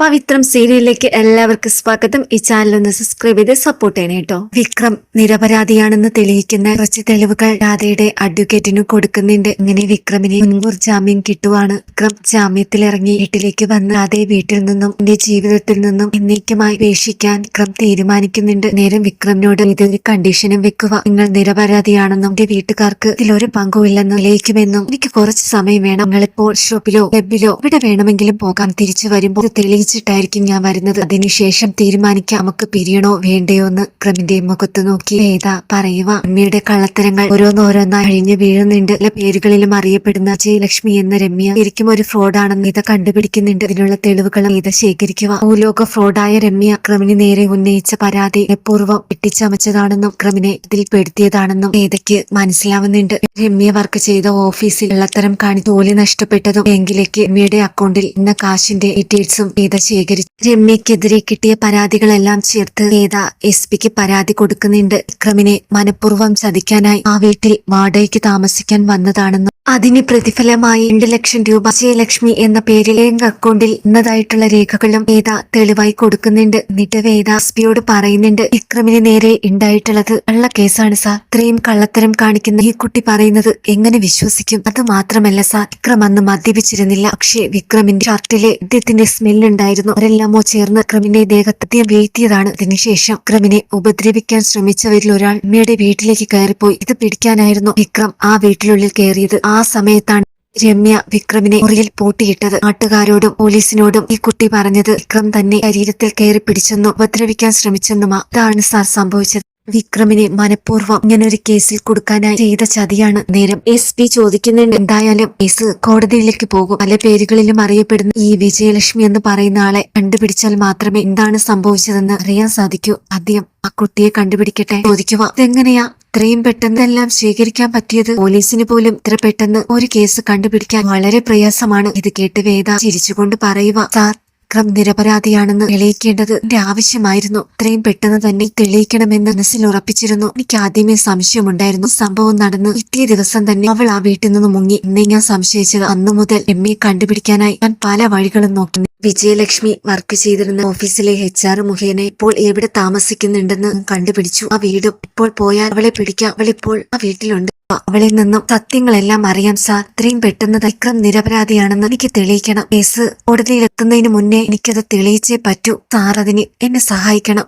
പവിത്രം സീരിയലിലേക്ക് എല്ലാവർക്കും സ്വാഗതം. ഈ ചാനൽ ഒന്ന് സബ്സ്ക്രൈബ് ചെയ്ത് സപ്പോർട്ട് ചെയ്യണേ കേട്ടോ വിക്രം നിരപരാധിയാണെന്ന് തെളിയിക്കുന്ന കുറച്ച് തെളിവുകൾ രാധയുടെ അഡ്വക്കേറ്റിന് കൊടുക്കുന്നുണ്ട്. ഇങ്ങനെ വിക്രമിന് മുൻകൂർ ജാമ്യം കിട്ടുവാണ്. വിക്രം ജാമ്യത്തിൽ ഇറങ്ങി വീട്ടിലേക്ക് വന്ന് രാധയെ വീട്ടിൽ നിന്നും എന്റെ ജീവിതത്തിൽ നിന്നും എന്നേക്കുമായി ഉപേക്ഷിക്കാൻ വിക്രം തീരുമാനിക്കുന്നുണ്ട്. നേരം വിക്രമിനോട് ഇതൊരു കണ്ടീഷനും വെക്കുക. നിങ്ങൾ നിരപരാധിയാണെന്നും എന്റെ വീട്ടുകാർക്ക് ഇതിലൊരു പങ്കുമില്ലെന്നും തെളിയിക്കുമെന്നും എനിക്ക് കുറച്ച് സമയം വേണം. നിങ്ങളിപ്പോൾ ഷോപ്പിലോ വെബിലോ ഇവിടെ വേണമെങ്കിലും പോകാം. തിരിച്ചു വരുമ്പോൾ ഇത് തെളിയിച്ചിട്ടായിരിക്കും ഞാൻ വരുന്നത്. അതിനുശേഷം തീരുമാനിക്കാം. നമുക്ക് പിരിയണോ വേണ്ടയോ എന്ന് ക്രമിന്റെ മുഖത്ത് നോക്കി വേദ പറയുക അമ്മയുടെ കള്ളത്തരങ്ങൾ ഓരോന്നോരോന്നായി അഴിഞ്ഞു വീഴുന്നുണ്ട്. പല പേരുകളിലും അറിയപ്പെടുന്ന ജയലക്ഷ്മി എന്ന രമ്യ ശരിക്കും ഒരു ഫ്രോഡാണെന്ന് ഇത് കണ്ടുപിടിക്കുന്നുണ്ട്. ഇതിനുള്ള തെളിവുകൾ ഇത ശേഖരിക്കുക ഭൂലോക ഫ്രോഡായ രമ്യ ക്രമിന് നേരെ ഉന്നയിച്ച പരാതി പൂർവം വെട്ടിച്ചമച്ചതാണെന്നും ക്രമിനെ ഇതിൽ പെടുത്തിയതാണെന്നും വേദയ്ക്ക് മനസ്സിലാവുന്നുണ്ട്. രമ്യ വർക്ക് ചെയ്ത ഓഫീസിൽ വെള്ളത്തരം കാണി ജോലി നഷ്ടപ്പെട്ടതും ബാങ്കിലേക്ക് രമ്യയുടെ അക്കൗണ്ടിൽ ഇന്ന കാശിന്റെ ഡീറ്റെയിൽസും വേദ ശേഖരിച്ചു. രമ്യക്കെതിരെ കിട്ടിയ പരാതികളെല്ലാം ചേർത്ത് വേദ എസ് പിക്ക് പരാതി കൊടുക്കുന്നുണ്ട്. വിക്രമിനെ മനഃപൂർവം ചതിക്കാനായി ആ വീട്ടിൽ വാടകയ്ക്ക് താമസിക്കാൻ വന്നതാണെന്ന് അതിന് പ്രതിഫലമായി രണ്ട് ലക്ഷം രൂപ ജയലക്ഷ്മി എന്ന ബാങ്ക് അക്കൗണ്ടിൽ ഇന്നതായിട്ടുള്ള രേഖകളും വേദ തെളിവായി കൊടുക്കുന്നുണ്ട്. എന്നിട്ട് വേദ എസ് പിയോട് പറയുന്നുണ്ട് വിക്രമിന് നേരെ ഉണ്ടായിട്ടുള്ളത് ഉള്ള കേസാണ് സാർ. ഇത്രയും കള്ളത്തരം കാണിക്കുന്ന ഈ കുട്ടി പറയുന്നത് എങ്ങനെ വിശ്വസിക്കും? അത് മാത്രമല്ല സാർ വിക്രം അന്ന് മദ്യപിച്ചിരുന്നില്ല. പക്ഷേ വിക്രമിന്റെ ഷർട്ടിലെ ഇദ്ദേഹത്തിന്റെ സ്മെല്ലുണ്ടായിരുന്നു അവരെല്ലാമോ ചേർന്ന് വിക്രമിന്റെ ദേഹത്തെ വീഴ്ത്തിയതാണ് അതിനുശേഷം വിക്രമിനെ ഉപദ്രവിക്കാൻ ശ്രമിച്ചവരിൽ ഒരാൾ അമ്മയുടെ വീട്ടിലേക്ക് കയറിപ്പോയി. ഇത് പിടിക്കാനായിരുന്നു വിക്രം ആ വീട്ടിലുള്ളിൽ കയറിയത്. ആ സമയത്താണ് രമ്യ വിക്രമിനെ മുറിയിൽ പൂട്ടിയിട്ടത്. നാട്ടുകാരോടും പോലീസിനോടും ഈ കുട്ടി പറഞ്ഞത് വിക്രം തന്നെ ശരീരത്തിൽ കയറി പിടിച്ചെന്നും ഉപദ്രവിക്കാൻ ശ്രമിച്ചെന്നുമാ. ഇതാണ് സാർ സംഭവിച്ചത്. വിക്രമിനെ മനഃപൂർവം ഇങ്ങനെ ഒരു കേസിൽ കൊടുക്കാനായി ചെയ്ത ചതിയാണ്. നേരം എസ് പി ചോദിക്കുന്നുണ്ട്. എന്തായാലും കേസ് കോടതിയിലേക്ക് പോകും. പല പേരുകളിലും അറിയപ്പെടുന്ന ഈ വിജയലക്ഷ്മി എന്ന് പറയുന്ന ആളെ കണ്ടുപിടിച്ചാൽ മാത്രമേ എന്താണ് സംഭവിച്ചതെന്ന് അറിയാൻ സാധിക്കൂ. ആദ്യം ആ കുട്ടിയെ കണ്ടുപിടിക്കട്ടെ. ചോദിക്കുക ഇതെങ്ങനെയാ? ഇത്രയും പെട്ടെന്ന് എല്ലാം സ്വീകരിക്കാൻ പറ്റിയത്? പോലീസിന് പോലും ഇത്ര പെട്ടെന്ന് ഒരു കേസ് കണ്ടുപിടിക്കാൻ വളരെ പ്രയാസമാണ്. ഇത് കേട്ട് വേദ ചിരിച്ചുകൊണ്ട് പറയുക സാർ വിക്രം നിരപരാധിയാണെന്ന് തെളിയിക്കേണ്ടത് എന്റെ ആവശ്യമായിരുന്നു. ഇത്രയും പെട്ടെന്ന് തന്നെ തെളിയിക്കണമെന്ന് മനസ്സിൽ ഉറപ്പിച്ചിരുന്നു. എനിക്ക് ആദ്യമേ സംശയമുണ്ടായിരുന്നു. സംഭവം നടന്ന് പിറ്റേ ദിവസം തന്നെ അവൾ ആ വീട്ടിൽ നിന്ന് മുങ്ങി. എന്നെ ഞാൻ സംശയിച്ചത്. അന്നു മുതൽ എമ്മയെ കണ്ടുപിടിക്കാനായി ഞാൻ പല വഴികളും നോക്കി. വിജയലക്ഷ്മി വർക്ക് ചെയ്തിരുന്ന ഓഫീസിലെ എച്ച് ആർ മുഖേന ഇപ്പോൾ എവിടെ താമസിക്കുന്നുണ്ടെന്ന് കണ്ടുപിടിച്ചു. ആ വീട് ഇപ്പോൾ പോയാൽ അവളെ പിടിക്കാം. അവൾ ഇപ്പോൾ ആ വീട്ടിലുണ്ട്. അവളിൽ നിന്നും സത്യങ്ങളെല്ലാം അറിയാം സാർ ഇത്രയും പെട്ടെന്ന് വിക്രം നിരപരാധിയാണെന്ന് എനിക്ക് തെളിയിക്കണം. കേസ് കോടതിയിൽ എത്തുന്നതിന് മുന്നേ എനിക്കത് തെളിയിച്ചേ പറ്റൂ. സാർ അതിന് എന്നെ സഹായിക്കണം.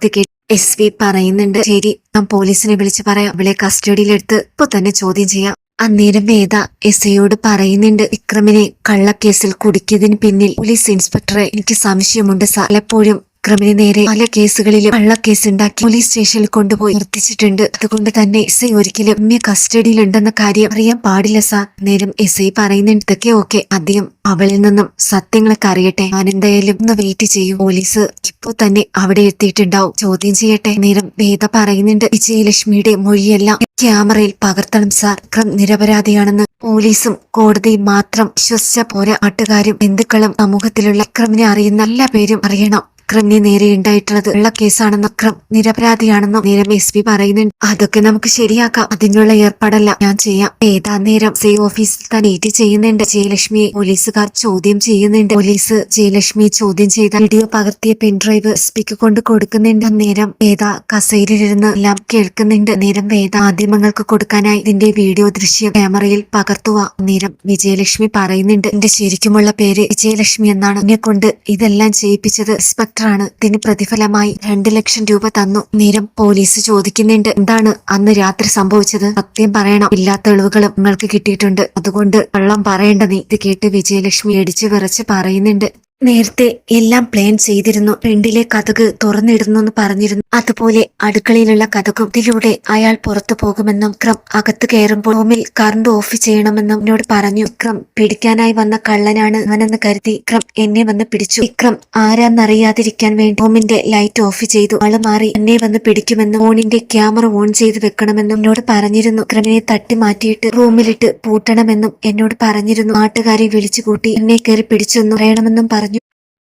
എസ് വി പറയുന്നുണ്ട്. ശരി ഞാൻ പോലീസിനെ വിളിച്ച് പറയാം. അവളെ കസ്റ്റഡിയിലെടുത്ത് ഇപ്പൊ തന്നെ ചോദ്യം ചെയ്യാം. അന്നേരം വേദ എസ് ഐയോട് പറയുന്നുണ്ട്. വിക്രമിനെ കള്ളക്കേസിൽ കുടുക്കിയതിന് പിന്നിൽ പോലീസ് ഇൻസ്പെക്ടറെ എനിക്ക് സംശയമുണ്ട് സാർ. പലപ്പോഴും വിക്രമിന് നേരെ പല കേസുകളിലും കള്ളക്കേസ് ഉണ്ടാക്കി പോലീസ് സ്റ്റേഷനിൽ കൊണ്ടുപോയി നിർത്തിച്ചിട്ടുണ്ട്. അതുകൊണ്ട് തന്നെ എസ് ഐ ഒരിക്കലും ഉമ്മയെ കസ്റ്റഡിയിലുണ്ടെന്ന കാര്യം അറിയാൻ പാടില്ല സാർ. നേരം എസ് ഐ പറയുന്നുണ്ട്. ഇതൊക്കെ ഓക്കെ. അദ്ദേഹം അവളിൽ നിന്നും സത്യങ്ങളൊക്കെ അറിയട്ടെ. ഞാൻ എന്തായാലും ഒന്ന് വെയിറ്റ് ചെയ്യും. പോലീസ് ഇപ്പോ തന്നെ അവിടെ എത്തിയിട്ടുണ്ടാവും. ചോദ്യം ചെയ്യട്ടെ. നേരം വേദ പറയുന്നുണ്ട്. വിജയലക്ഷ്മിയുടെ മൊഴിയെല്ലാം ക്യാമറയിൽ പകർത്തണം സാർ. വിക്രം നിരപരാധിയാണെന്ന് പോലീസും കോടതിയും മാത്രം വിശ്വസിച്ച പോരാ നാട്ടുകാരും ബന്ധുക്കളും സമൂഹത്തിലുള്ള വിക്രമിനെ അറിയുന്ന എല്ലാ പേരും അറിയണം. വിക്രമിനെ നേരെ ഉണ്ടായിട്ടുള്ളത് ഉള്ള കേസാണെന്ന് അക്രം നിരപരാധിയാണെന്നും നേരം എസ് പി പറയുന്നുണ്ട്. അതൊക്കെ നമുക്ക് ശരിയാക്കാം. അതിനുള്ള ഏർപ്പാടല്ല ഞാൻ ചെയ്യാം. ഏതാ നേരം സി ഓഫീസിൽ തന്നെ ഏറ്റി ചെയ്യുന്നുണ്ട്. ജയലക്ഷ്മിയെ പോലീസുകാർ ചോദ്യം ചെയ്യുന്നുണ്ട്. പോലീസ് ജയലക്ഷ്മിയെ ചോദ്യം ചെയ്ത വീഡിയോ പകർത്തിയ പെൻഡ്രൈവ് എസ് പിക്ക് കൊണ്ട് കൊടുക്കുന്നുണ്ട്. നേരം ഏതാ കസേരയിലിരുന്ന് എല്ലാം കേൾക്കുന്നുണ്ട്. നേരം വേദ മാധ്യമങ്ങൾക്ക് കൊടുക്കാനായി ഇതിന്റെ വീഡിയോ ദൃശ്യം ക്യാമറയിൽ പകർത്തുക. നേരം വിജയലക്ഷ്മി പറയുന്നുണ്ട്. എന്റെ ശരിക്കുമുള്ള പേര് വിജയലക്ഷ്മി എന്നാണ്. എന്നെ കൊണ്ട് ഇതെല്ലാം ചെയ്യിപ്പിച്ചത് ഇൻസ്പെക്ടറാണ് ഇതിന് പ്രതിഫലമായി രണ്ട് ലക്ഷം രൂപ തന്നു. നേരം പോലീസ് ചോദിക്കുന്നുണ്ട് എന്താണ് അന്ന് രാത്രി സംഭവിച്ചത്? സത്യം പറയണം ഇല്ലാത്ത തെളിവുകളും നിങ്ങൾക്ക് കിട്ടിയിട്ടുണ്ട്. അതുകൊണ്ട് കള്ളം പറയേണ്ട നീ. ഇത് കേട്ട് വിജയലക്ഷ്മി അടിച്ചു വിറച്ച് പറയുന്നുണ്ട്. നേരത്തെ എല്ലാം പ്ലാൻ ചെയ്തിരുന്നു. ഫ്രണ്ടിലെ കഥക് തുറന്നിടുന്നു പറഞ്ഞിരുന്നു. അതുപോലെ അടുക്കളയിലുള്ള കഥകും ഇതിലൂടെ അയാൾ പുറത്തു പോകുമെന്നും ക്രം അകത്ത് കയറുമ്പോൾ റൂമിൽ കറണ്ട് ഓഫ് ചെയ്യണമെന്നും എന്നോട് പറഞ്ഞു. വിക്രം പിടിക്കാനായി വന്ന കള്ളനാണ് അവനെന്ന് കരുതി ക്രം എന്നെ വന്ന് പിടിച്ചു. വിക്രം ആരാന്നറിയാതിരിക്കാൻ വേണ്ടി റൂമിന്റെ ലൈറ്റ് ഓഫ് ചെയ്തു. ആൾ മാറി എന്നെ വന്ന് പിടിക്കുമെന്നും ഫോണിന്റെ ക്യാമറ ഓൺ ചെയ്ത് വെക്കണമെന്നും എന്നോട് പറഞ്ഞിരുന്നു. ക്രമിനെ തട്ടി മാറ്റിയിട്ട് റൂമിലിട്ട് പൂട്ടണമെന്നും എന്നോട് പറഞ്ഞിരുന്നു. നാട്ടുകാരെ വിളിച്ചു കൂട്ടി എന്നെ കയറി പിടിച്ചെന്നും പറയണമെന്നും പറഞ്ഞു.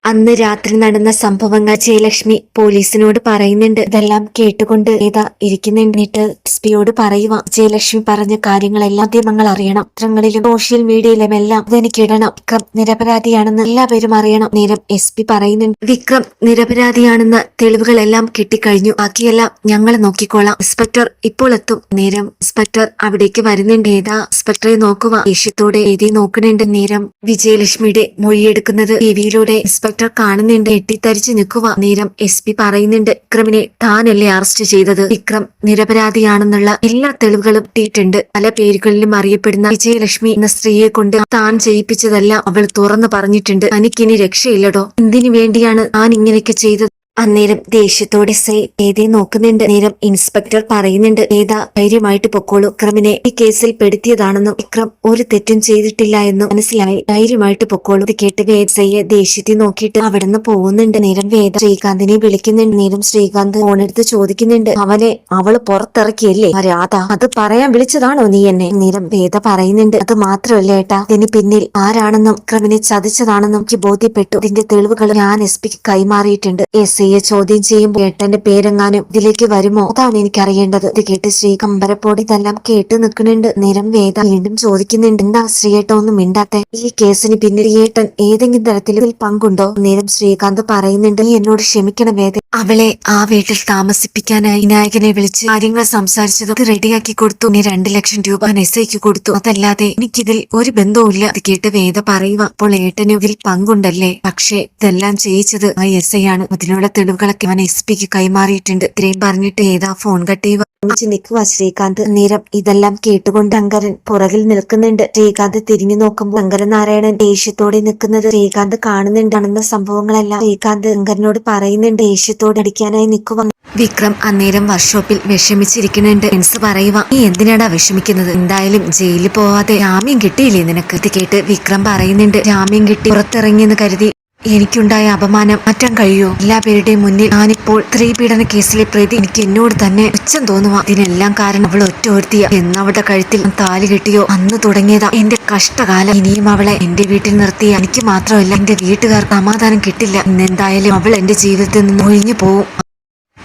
അന്ന് രാത്രി നടന്ന സംഭവങ്ങൾ ജയലക്ഷ്മി പോലീസിനോട് പറയുന്നുണ്ട്. ഇതെല്ലാം കേട്ടുകൊണ്ട് ഏതാ ഇരിക്കുന്നുണ്ടിട്ട് എസ് പിയോട് പറയുക ജയലക്ഷ്മി പറഞ്ഞ കാര്യങ്ങളെല്ലാം മാധ്യമങ്ങൾ അറിയണം. ചിത്രങ്ങളിലും സോഷ്യൽ മീഡിയയിലും എല്ലാം ഇതെനിക്കിടണം വിക്രം നിരപരാധിയാണെന്ന് എല്ലാവരും അറിയണം. നേരം എസ് പി പറയുന്നുണ്ട്. വിക്രം നിരപരാധിയാണെന്ന തെളിവുകളെല്ലാം കിട്ടിക്കഴിഞ്ഞു. ബാക്കിയെല്ലാം ഞങ്ങൾ നോക്കിക്കോളാം. ഇൻസ്പെക്ടർ ഇപ്പോൾ എത്തും. നേരം ഇൻസ്പെക്ടർ അവിടേക്ക് വരുന്നുണ്ട്. ഏതാ ഇൻസ്പെക്ടറെ നോക്കുക ദേഷ്യത്തോടെ എഴുതി നോക്കുന്നുണ്ട്. നേരം വിജയലക്ഷ്മിയുടെ മൊഴിയെടുക്കുന്നത് ടിവിയിലൂടെ ഇൻസ്പെക്ടർ കാണുന്നുണ്ട്. എട്ടിത്തരിച്ച് നിൽക്കുക നേരം എസ് പി പറയുന്നുണ്ട്. വിക്രമിനെ താനല്ലേ അറസ്റ്റ് ചെയ്തത്? വിക്രം നിരപരാധിയാണെന്നുള്ള എല്ലാ തെളിവുകളും കിട്ടിയിട്ടുണ്ട് പല പേരുകളിലും അറിയപ്പെടുന്ന വിജയലക്ഷ്മി എന്ന സ്ത്രീയെ കൊണ്ട് താൻ ചെയ്യിപ്പിച്ചതെല്ലാം അവൾ തുറന്നു പറഞ്ഞിട്ടുണ്ട്. തനിക്കിനി രക്ഷയില്ലടോ. എന്തിനു വേണ്ടിയാണ് താൻ ഇങ്ങനെയൊക്കെ ചെയ്തത്? അന്നേരം ദേഷ്യത്തോടെ സേ ഏതേ നോക്കുന്നുണ്ട്. നേരം ഇൻസ്പെക്ടർ പറയുന്നുണ്ട് ഏതാ ധൈര്യമായിട്ട് പൊക്കോളൂ. ക്രമിനെ ഈ കേസിൽ പെടുത്തിയതാണെന്നും വിക്രം ഒരു തെറ്റും ചെയ്തിട്ടില്ല എന്നും മനസ്സിലായി. ധൈര്യമായിട്ട് പൊക്കോളൂ. ഇത് കേട്ട് വേദസയെ ദേഷ്യത്തിൽ നോക്കിയിട്ട് അവിടുന്ന് പോകുന്നുണ്ട്. നേരം വേദ ശ്രീകാന്തിനെ വിളിക്കുന്നുണ്ട്. നേരം ശ്രീകാന്ത് ഫോണെടുത്ത് ചോദിക്കുന്നുണ്ട് അവനെ അവൾ പുറത്തിറക്കിയല്ലേ? രാധ അത് പറയാൻ വിളിച്ചതാണോ നീ എന്നെ? നേരം വേദ പറയുന്നുണ്ട് അത് മാത്രമല്ല ഏട്ടാ ഇതിന് പിന്നിൽ ആരാണെന്നും ക്രമിനെ ചതിച്ചതാണെന്നും എനിക്ക് ബോധ്യപ്പെട്ടു. ഇതിന്റെ തെളിവുകൾ ഞാൻ എസ് പിക്ക് കൈമാറിയിട്ടുണ്ട്. എസ് ഐയെ ചോദ്യം ചെയ്യുമ്പോൾ ഏട്ടന്റെ പേരെങ്ങാനും ഇതിലേക്ക് വരുമോ? അതാണ് എനിക്ക് അറിയേണ്ടത് ഇത് കേട്ട് ശ്രീ കമ്പരപ്പോടി ഇതെല്ലാം കേട്ട് നിൽക്കുന്നുണ്ട്. നേരം വേദ വീണ്ടും ചോദിക്കുന്നുണ്ട്. എന്താ ശ്രീയേട്ട ഒന്നും മിണ്ടാത്തെ? ഈ കേസിന് പിന്നിൽ ഏട്ടൻ ഏതെങ്കിലും തരത്തിൽ പങ്കുണ്ടോ? നേരം ശ്രീകാന്ത് പറയുന്നുണ്ട്. നീ എന്നോട് ക്ഷമിക്കണം വേദ. അവളെ ആ വീട്ടിൽ താമസിപ്പിക്കാനായി വിനായകനെ വിളിച്ച് കാര്യങ്ങൾ സംസാരിച്ചത് റെഡിയാക്കി കൊടുത്തു. ഇനി രണ്ടു ലക്ഷം രൂപ നെസ്സയ്ക്ക് കൊടുത്തു. അതല്ലാതെ എനിക്കിതിൽ ഒരു ബന്ധവുമില്ല. അത് കേട്ട് വേദ പറയുക. അപ്പോൾ ഏട്ടന് ഇതിൽ പങ്കുണ്ടല്ലേ? പക്ഷേ ഇതെല്ലാം ചെയ്യിച്ചത് ആ എസ് ഐ ആണ്. അതിനുള്ള തെളിവുകളൊക്കെ അവൻ എസ് പിക്ക് കൈമാറിയിട്ടുണ്ട്. ഇത്രയും പറഞ്ഞിട്ട് ഏതാ ഫോൺ കട്ട് ചെയ്യുക നിൽക്കുക ശ്രീകാന്ത്. നേരം ഇതെല്ലാം കേട്ടുകൊണ്ട് ശങ്കരൻ പുറകിൽ നിൽക്കുന്നുണ്ട്. ശ്രീകാന്ത് തിരിഞ്ഞു നോക്കുമ്പോൾ ശങ്കരനാരായണൻ ദേഷ്യത്തോടെ നിൽക്കുന്നത് ശ്രീകാന്ത് കാണുന്നുണ്ടാണെന്ന സംഭവങ്ങളെല്ലാം ശ്രീകാന്ത് ശങ്കരനോട് പറയുന്നുണ്ട്. ദേഷ്യത്തോടെ അടിക്കാനായി നിൽക്കുക വിക്രം അന്നേരം വർക്ക്ഷോപ്പിൽ വിഷമിച്ചിരിക്കുന്നുണ്ട്. ഫ്രണ്ട്സ് പറയുക നീ എന്തിനാടാ വിഷമിക്കുന്നത്? എന്തായാലും ജയിലിൽ പോവാതെ ജാമ്യം കിട്ടിയില്ലേ നിനക്ക്? ഇത് കേട്ട് വിക്രം പറയുന്നുണ്ട്. ജാമ്യം കിട്ടി പുറത്തിറങ്ങിയെന്ന് കരുതി എനിക്കുണ്ടായ അപമാനം മാറ്റാൻ കഴിയോ? എല്ലാ പേരുടെയും മുന്നിൽ ഞാനിപ്പോൾ സ്ത്രീ പീഡന കേസിലെ പ്രതി. എനിക്ക് എന്നോട് തന്നെ ഉച്ചം തോന്നുക. ഇതിനെല്ലാം കാരണം അവൾ ഒറ്റ ഒരുത്തിയ. എന്നവളുടെ കഴുത്തിൽ താലി കെട്ടിയോ? അന്ന് തുടങ്ങിയതാ എന്റെ കഷ്ടകാലം. ഇനിയും അവളെ എന്റെ വീട്ടിൽ നിർത്തിയ എനിക്ക് മാത്രമല്ല എന്റെ വീട്ടുകാർക്ക് സമാധാനം കിട്ടില്ല. ഇന്നെന്തായാലും അവൾ എന്റെ ജീവിതത്തിൽ നിന്ന് ഒഴിഞ്ഞു പോവും.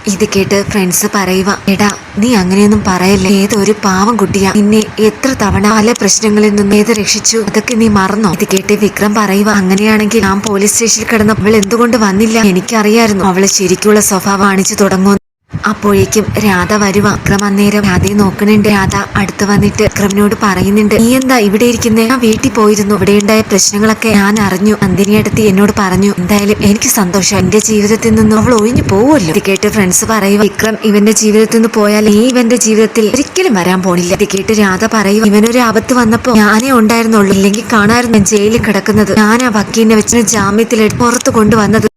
ഇത് കേട്ട് ഫ്രണ്ട്സ് പറയുക എടാ നീ അങ്ങനെയൊന്നും പറയല്ലേ? ഏതൊരു പാവം കുട്ടിയാ. നിന്നെ എത്ര തവണ പല പ്രശ്നങ്ങളിൽ നിന്ന് ഏത് രക്ഷിച്ചു? അതൊക്കെ നീ മറന്നോ? ഇത് കേട്ട് വിക്രം പറയുക അങ്ങനെയാണെങ്കിൽ ഞാൻ പോലീസ് സ്റ്റേഷനിൽ കിടന്ന അവൾ എന്തുകൊണ്ട് വന്നില്ല? എനിക്കറിയായിരുന്നു അവൾ ശരിക്കുള്ള സ്വഭാവം കാണിച്ചു തുടങ്ങും അപ്പോഴേക്കും രാധ വരുക വിക്രം അന്നേരം രാധയെ നോക്കണുണ്ട് രാധ അടുത്ത് വന്നിട്ട് വിക്രമിനോട് പറയുന്നുണ്ട് നീ എന്താ ഇവിടെ ഇരിക്കുന്നേ? ഞാൻ വീട്ടിൽ പോയിരുന്നു. ഇവിടെ ഉണ്ടായ പ്രശ്നങ്ങളൊക്കെ ഞാൻ അറിഞ്ഞു. നന്ദിനി അടുത്ത് എന്നോട് പറഞ്ഞു എന്തായാലും എനിക്ക് സന്തോഷം. എന്റെ ജീവിതത്തിൽ നിന്ന് അവൾ ഒഴിഞ്ഞു പോവുമല്ലോ. ഇത് കേട്ട് ഫ്രണ്ട്സ് പറയുക വിക്രം ഇവന്റെ ജീവിതത്തിൽ നിന്ന് പോയാൽ നീ ഇവന്റെ ജീവിതത്തിൽ ഒരിക്കലും വരാൻ പോണില്ല. ഇത് കേട്ട് രാധ പറയുക ഇവനൊരു ആപത്ത് വന്നപ്പോ ഞാനേ ഉണ്ടായിരുന്നുള്ളൂ. ഇല്ലെങ്കിൽ കാണാറുണ്ട് ജയിലിൽ കിടക്കുന്നത്. ഞാൻ ആ വക്കീലിനെ വെച്ചിട്ട് ജാമ്യത്തിലെടുത്ത് പുറത്ത് കൊണ്ടുവന്നത്.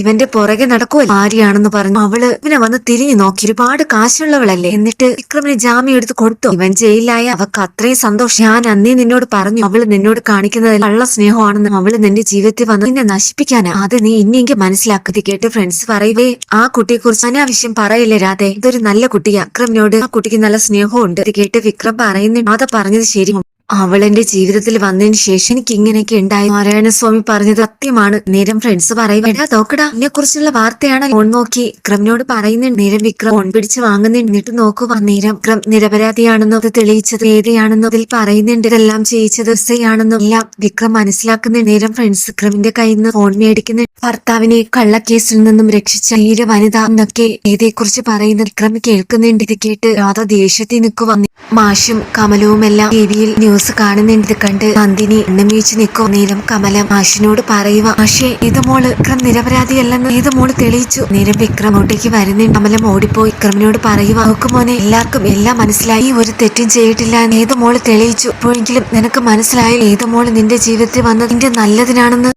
ഇവന്റെ പുറകെ നടക്കുമല്ലോ ആര്യാണെന്ന് പറഞ്ഞു. അവൾ ഇവനെ വന്ന് തിരിഞ്ഞു നോക്കി. ഒരുപാട് കാശുള്ളവളല്ലേ? എന്നിട്ട് വിക്രമിന് ജാമ്യം എടുത്ത് കൊടുത്തു. ഇവൻ ജയിലായ അവക്ക് അത്രയും സന്തോഷം. ഞാൻ അന്നേ നിന്നോട് പറഞ്ഞു അവൾ നിന്നോട് കാണിക്കുന്നത് കള്ള സ്നേഹമാണെന്ന് അവൾ നിന്റെ ജീവിതത്തിൽ വന്ന് നിന്നെ നശിപ്പിക്കാനാ. അത് നീ ഇനിയെങ്കിൽ മനസ്സിലാക്കി. കേട്ട് ഫ്രണ്ട്സ് പറയുവേ ആ കുട്ടിയെ കുറിച്ച് അനാവശ്യം പറയില്ലേ രാധേ? ഇതൊരു നല്ല കുട്ടിയാ. വിക്രമിനോട് ആ കുട്ടിക്ക് നല്ല സ്നേഹമുണ്ട്. കേട്ട് വിക്രം പറയുന്നു. രാധ പറഞ്ഞത് ശരി അവൾ എന്റെ ജീവിതത്തിൽ വന്നതിന് ശേഷം എനിക്ക് ഇങ്ങനെയൊക്കെ ഉണ്ടായി. നാരായണ സ്വാമി പറഞ്ഞത് സത്യമാണ്. നേരം ഫ്രണ്ട്സ് പറയുക തോക്കടാ എന്നെ കുറിച്ചുള്ള വാർത്തയാണ് ഫോൺ നോക്കി. വിക്രമിനോട് പറയുന്നുണ്ട് നേരം വിക്രം ഫോൺ പിടിച്ച് വാങ്ങുന്നുണ്ട്. എന്നിട്ട് നോക്കുക നേരം വിക്രം നിരപരാധിയാണെന്നോ അത് തെളിയിച്ചത് ഏതെയാണെന്നോ അതിൽ പറയുന്നുണ്ട്. ഇതെല്ലാം ചെയ്യിച്ചത് എസ്ഐയാണെന്നും എല്ലാം വിക്രം മനസ്സിലാക്കുന്ന നേരം ഫ്രണ്ട്സ് വിക്രമിന്റെ കയ്യിൽ നിന്ന് ഫോൺ മേടിക്കുന്ന ഭർത്താവിനെ കള്ളക്കേസിൽ നിന്നും രക്ഷിച്ച ഈര വനിത എന്നൊക്കെ ഏതേക്കുറിച്ച് പറയുന്ന വിക്രം കേൾക്കുന്നുണ്ട്. ഇത് കേട്ട് രാധ ദേഷ്യത്തിൽ നിൽക്കുക മാഷും കമലവും എല്ലാം ടി വിയിൽ ന്യൂസ് കാണുന്നുണ്ട് കണ്ട് നന്ദിനി എണ്ണമീച്ച് നിക്കോ നേരം കമലം മാഷിനോട് പറയുക മാഷേ ഇത് മോൾ വിക്രം നിരപരാധിയല്ലെന്ന് ഇത് മോൾ തെളിയിച്ചു. നീലം വിക്രം അങ്ങോട്ടേക്ക് വരുന്നുണ്ട് കമലം ഓടിപ്പോയി. വിക്രമിനോട് പറയുക നോക്ക് മോനെ എല്ലാവർക്കും എല്ലാം മനസ്സിലായി. ഒരു തെറ്റും ചെയ്തിട്ടില്ല ഏത് മോൾ തെളിയിച്ചു. ഇപ്പോഴെങ്കിലും നിനക്ക് മനസ്സിലായി ഏത് മോൾ നിന്റെ ജീവിതത്തിൽ വന്നത് നിന്റെ നല്ലതിനാണെന്ന്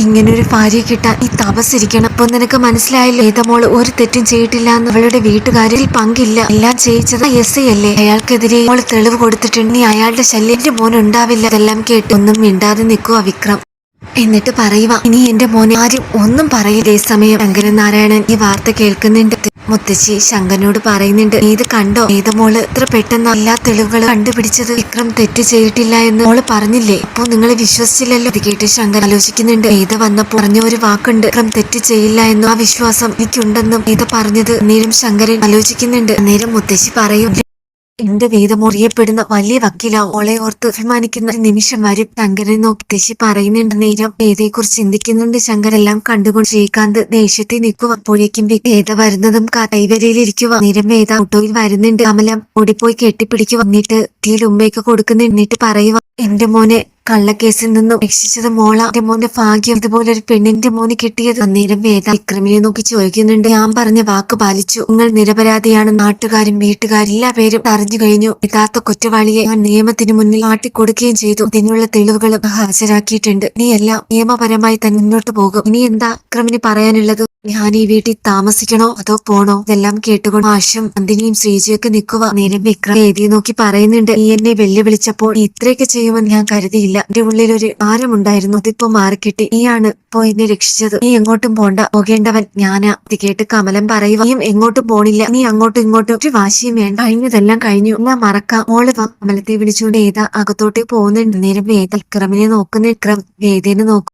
ഇങ്ങനൊരു ഭാര്യയെ കിട്ടാൻ ഈ തപസ്സിരിക്കണം. അപ്പൊ നിനക്ക് മനസ്സിലായല്ലോ? ഏതമോൾ ഒരു തെറ്റും ചെയ്തിട്ടില്ല എന്ന് അവളുടെ വീട്ടുകാരിൽ പങ്കില്ല. എല്ലാം ചെയ്യിച്ചത് എസ് ഐ അല്ലേ? അയാൾക്കെതിരെ മോൾ തെളിവ് കൊടുത്തിട്ടുണ്ട്. നീ അയാളുടെ ശല്യം എന്റെ മോൻ ഉണ്ടാവില്ല. എല്ലാം കേട്ട് ഒന്നും മിണ്ടാതെ നിൽക്കുക വിക്രം. എന്നിട്ട് പറയുക ഇനി എന്റെ മോനെ ആരും ഒന്നും പറയില്ല. സമയം ശങ്കരനാരായണൻ ഈ വാർത്ത കേൾക്കുന്നുണ്ട്. മുത്തശ്ശി ശങ്കനോട് പറയുന്നുണ്ട് ഇത് കണ്ടോ? മോൾ ഇത്ര പെട്ടെന്ന് എല്ലാ തെളിവുകളും കണ്ടുപിടിച്ചത് വിക്രം തെറ്റ് ചെയ്തിട്ടില്ല എന്ന് മോൾ പറഞ്ഞില്ലേ? അപ്പൊ നിങ്ങൾ വിശ്വസിച്ചില്ലല്ലോ? ഇത് കേട്ട് ശങ്കർ ആലോചിക്കുന്നുണ്ട്. നീത വന്നപ്പോൾ പറഞ്ഞ ഒരു വാക്കുണ്ട് വിക്രം തെറ്റ് ചെയ്യില്ല എന്നും ആ വിശ്വാസം എനിക്കുണ്ടെന്നും നീത പറഞ്ഞത്. നേരം ശങ്കരൻ ആലോചിക്കുന്നുണ്ട്. നേരം മുത്തശ്ശി പറയും എന്റെ വേദമുറിയപ്പെടുന്ന വലിയ വക്കീല ഓളെ ഓർത്ത് അഭിമാനിക്കുന്ന നിമിഷം വരും ശങ്കരനെ നോക്കി തെശി പറയുന്നുണ്ട്. നേരം വേദയെ കുറിച്ച് ചിന്തിക്കുന്നുണ്ട്. ശങ്കരെല്ലാം കണ്ടുകൊണ്ട് ശ്രീകാന്ത് ദേഷ്യത്തിൽ നിൽക്കുക അപ്പോഴേക്കും വേദ വരുന്നതും കൈവരയിലിരിക്കുക നേരം വേദ ഓട്ടോയിൽ വരുന്നുണ്ട്. കമലം ഓടിപ്പോയി കെട്ടിപ്പിടിക്കുക എന്നിട്ട് തീയിൽ ഉമ്മയൊക്കെ കൊടുക്കുന്ന എന്നിട്ട് പറയുക എന്റെ മോനെ കള്ളക്കേസിൽ നിന്നും രക്ഷിച്ചത് മോള. എന്റെ മോന്റെ ഭാഗ്യം. ഇതുപോലെ ഒരു പെണ്ണിന്റെ മോന് കിട്ടിയത് അന്നേരം വേദ വിക്രമിനെ നോക്കി ചോദിക്കുന്നുണ്ട്. ഞാൻ പറഞ്ഞ വാക്ക് പാലിച്ചു. നിങ്ങൾ നിരപരാധിയാണ്. നാട്ടുകാരും വീട്ടുകാരും എല്ലാ പേരും അറിഞ്ഞു കഴിഞ്ഞു. യഥാർത്ഥ കുറ്റവാളിയെ ഞാൻ നിയമത്തിന് മുന്നിൽ കാട്ടിക്കൊടുക്കുകയും ചെയ്തു. ഇതിനുള്ള തെളിവുകളും ഹാജരാക്കിയിട്ടുണ്ട്. എല്ലാം നിയമപരമായി തന്നെ മുന്നോട്ട് പോകും. ഇനി എന്താ വിക്രമിന് പറയാനുള്ളത്? ഞാൻ ഈ വീട്ടിൽ താമസിക്കണോ അതോ പോണോ? ഇതെല്ലാം കേട്ടുകൊണ്ട് ആശം അന്തിനിയും ശ്രീജിയൊക്കെ നിൽക്കുക നേരം വിക്രം എഴുതി നോക്കി പറയുന്നുണ്ട് നീ എന്നെ വെല്ലുവിളിച്ചപ്പോൾ ഇത്രയൊക്കെ ചെയ്യുമെന്ന് ഞാൻ കരുതിയില്ല. എന്റെ ഉള്ളിൽ ഒരു ഭാരമുണ്ടായിരുന്നു. അതിപ്പോ മാറിക്കിട്ടി. നീയാണ് ഇപ്പോ എന്നെ രക്ഷിച്ചത്. നീ എങ്ങോട്ടും പോണ്ട. പോകേണ്ടവൻ ഞാനാ. ഇത് കേട്ട് കമലം പറയുക നീയും എങ്ങോട്ടും പോണില്ല. നീ അങ്ങോട്ടും ഇങ്ങോട്ടും ഒരു വാശിയും വേണ്ട. കഴിഞ്ഞതെല്ലാം കഴിഞ്ഞു. ഞാൻ മറക്കാം. മോൾ വാ. കമലത്തെ വിളിച്ചുകൊണ്ട് ഏതാ അകത്തോട്ടേ പോകുന്നുണ്ട്. നേരം വേദ വിക്രമിനെ നോക്കുന്ന വിക്രം വേദേനെ നോക്കും.